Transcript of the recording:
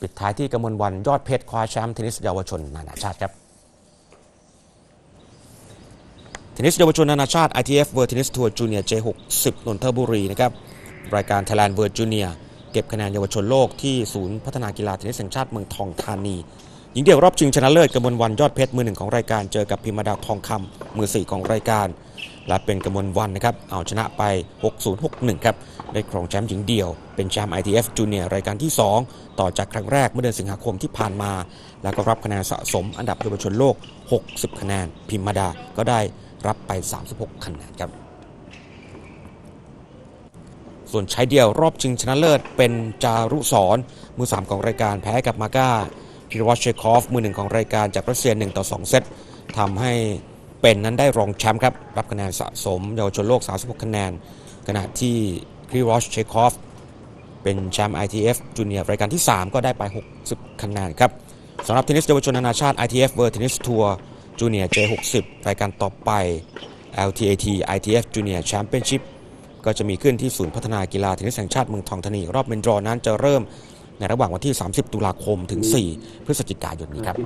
ปิดท้ายที่กำมลวันยอดเพชรคว้าแชมป์เทนนิสเยาวชนนานาชาติครับเทนนิสเยาวชนนานาชาติ ITF World Tennis Tour Junior J60 นนทบุรีนะครับรายการ Thailand World Junior เก็บคะแนนเยาวชนโลกที่ศูนย์พัฒนากีฬาเทนนิสแห่งชาติเมืองทองธานี ญิงเดี่ยวรอบชิงชนะเลิศกมลวันยอดเพชรมือหนึ่งของรายการเจอกับพิมดาทองคำมือสี่ของรายการ และเป็นกมลวันนะครับเอาชนะไป 6061 ครับได้ครองแชมป์หญิงเดี่ยวเป็นแชมป์ ITF Junior รายการที่ 2 ต่อจากครั้งแรกเมื่อเดือนสิงหาคมที่ผ่านมา แล้วก็รับคะแนนสะสมอันดับเยาวชนโลก 60 คะแนน พิมดาก็ได้รับไป 36 คะแนนครับส่วนชายเดี่ยวรอบชิงชนะเลิศเป็นจารุสรมือ 3 ของรายการแพ้กับมาก้า พิรวัชเชคอฟมือหนึ่งของรายการจากรัสเซีย1ต่อ 2 เซตทำให้เป็นนั้นได้รองแชมป์ครับ รับคะแนนสะสมเยาวชนโลก 36 คะแนน ขณะที่พิรวัชเชคอฟเป็นแชมป์ ITF จูเนียร์รายการที่ 3 ก็ได้ไป 60 คะแนนครับสำหรับเทนนิสเยาวชนนานาชาติ ITF World Tennis Tour Junior J60 รายการต่อไป LTAT ITF Junior Championship ก็จะมีขึ้นที่ศูนย์พัฒนากีฬาเทนนิสแห่งชาติเมืองทองธานี รอบเมนดรอนั้นจะเริ่ม ในระหว่างวันที่ 30 ตุลาคมถึง 4 พฤศจิกายนนี้ครับ